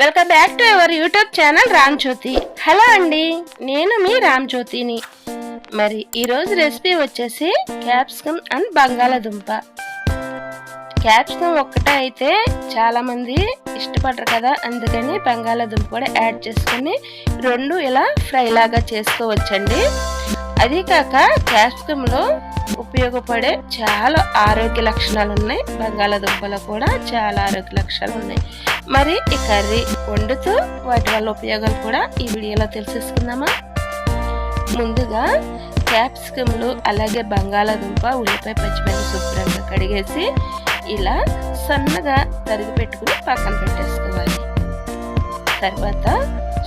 Welcome back to our YouTube channel Ram Jyothi. Hello అండి నేను మీ రామ్ జ్యోతిని. మరి ఈరోజు రెసిపీ వచ్చేసి క్యాప్సికమ్ అండ్ బంగాళాదుంప. క్యాప్సికమ్ ఒక్కటే అయితే చాలామంది ఇష్టపడరు కదా అందుకని బంగాళాదుంప కూడా యాడ్ చేసుకొని రెండు ఇలా ఫ్రై లాగా చేసుకోవచ్చండి. అది కాక క్యాప్సికంలో ఉపయోగపడే చాలా ఆరోగ్య లక్షణాలు ఉన్నాయి. బంగాళాదుంపలో కూడా చాలా ఆరోగ్య లక్షణాలు ఉన్నాయి. మరి ఈ కర్రీ వండుతూ వాటి వల్ల ఉపయోగాలు కూడా ఈ వీడియోలో తెలుసుకుందామా ముందుగా క్యాప్సికమ్లు అలాగే బంగాళాదుంప ఉల్లిపాయ పచ్చిమిరపకాయ శుభ్రంగా కడిగేసి ఇలా సన్నగా తరిగి పెట్టుకుని పక్కన పెట్టేసుకోవాలి. తర్వాత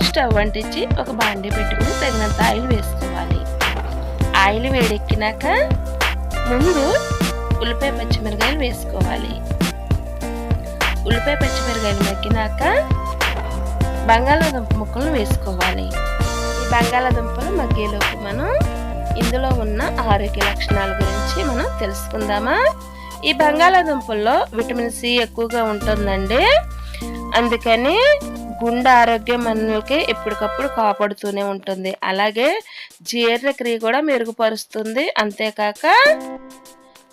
స్టవ్ అంటించి ఒక బాండి పెట్టుకుని తగినంత ఆయిల్ వేసుకోవాలి. ఆయిల్ వేడెక్కినాక ముందు ఉల్లిపాయ పచ్చిమిరకాయలు వేసుకోవాలి. ఉల్లిపాయ పచ్చిమిరకాయలు మగ్గినాక బంగాళాదుంప ముక్కలను వేసుకోవాలి. ఈ బంగాళాదుంపలు మగ్గేలోపు మనం ఇందులో ఉన్న ఆరోగ్య లక్షణాల గురించి మనం తెలుసుకుందామా? ఈ బంగాళాదుంపల్లో విటమిన్ సి ఎక్కువగా ఉంటుందండి. అందుకని గుండె ఆరోగ్యం మనకి ఎప్పటికప్పుడు కాపాడుతూనే ఉంటుంది. అలాగే జీర్ణక్రియ కూడా మెరుగుపరుస్తుంది. అంతేకాక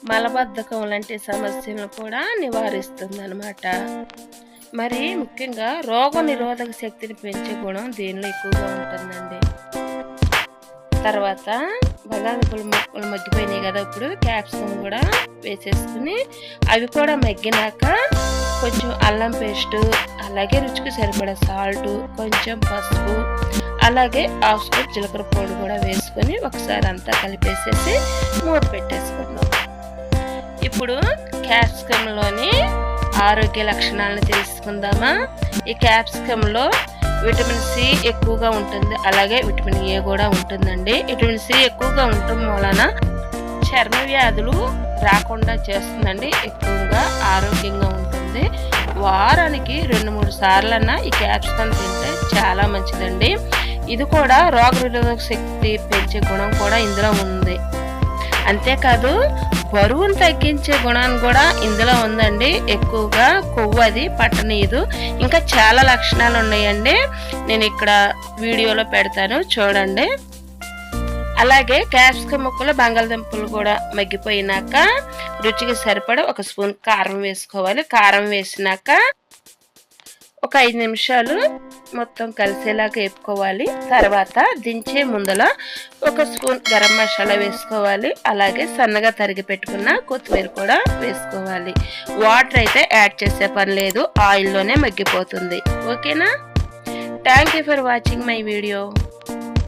మలబద్ధకం లాంటి సమస్యలను కూడా నివారిస్తుంది అనమాట మరి ముఖ్యంగా రోగ నిరోధక శక్తిని పెంచే గుణం దీనిలో ఎక్కువగా ఉంటుందండి. తర్వాత బంగాళదుంపలు ముక్కలు మగ్గిపోయినాయి కదా ఇప్పుడు. క్యాప్సికమ్ కూడా వేసేసుకుని అవి కూడా మగ్గినాక కొంచెం అల్లం పేస్ట్ అలాగే రుచికి సరిపడా సాల్ట్ కొంచెం పసుపు అలాగే హాఫ్ స్పూన్ జీలకర్ర పొడి కూడా వేసుకొని ఒకసారి అంతా కలిపేసేసి మూత పెట్టేసుకుందాం. ఇప్పుడు క్యాప్సికంలోని ఆరోగ్య లక్షణాలను తెలుసుకుందామా? ఈ క్యాప్సికంలో విటమిన్ సి ఎక్కువగా ఉంటుంది అలాగే విటమిన్ ఏ కూడా ఉంటుందండి. విటమిన్ సి ఎక్కువగా ఉండటం వలన చర్మ వ్యాధులు రాకుండా చేస్తుందండి ఎక్కువగా ఆరోగ్యంగా ఉంటుంది వారానికి రెండు మూడు సార్లన్నా ఈ క్యాప్సికం తింటే చాలా మంచిదండి. ఇది కూడా రోగనిరోధక శక్తి పెంచే గుణం కూడా ఇందులో ఉంది. అంతేకాదు బరువును తగ్గించే గుణాన్ని కూడా ఇందులో ఉందండి. ఎక్కువగా కొవ్వు అది పట్టనీయదు ఇంకా చాలా లక్షణాలు ఉన్నాయండి. నేను ఇక్కడ వీడియోలో పెడతాను. చూడండి. అలాగే క్యాప్సికం ముక్కలు బంగాళదుంపలు కూడా మగ్గిపోయినాక రుచికి సరిపడ ఒక స్పూన్ కారం వేసుకోవాలి. కారం వేసినాక ఒక ఐదు నిమిషాలు మొత్తం కలిసేలాగా వేపుకోవాలి. తర్వాత దించే ముందల ఒక స్పూన్ గరం మసాలా వేసుకోవాలి. అలాగే సన్నగా తరిగి పెట్టుకున్న కొత్తిమీర కూడా వేసుకోవాలి. వాటర్ అయితే యాడ్ చేసే పని లేదు. ఆయిల్లోనే మగ్గిపోతుంది. ఓకేనా? Thank you for watching my video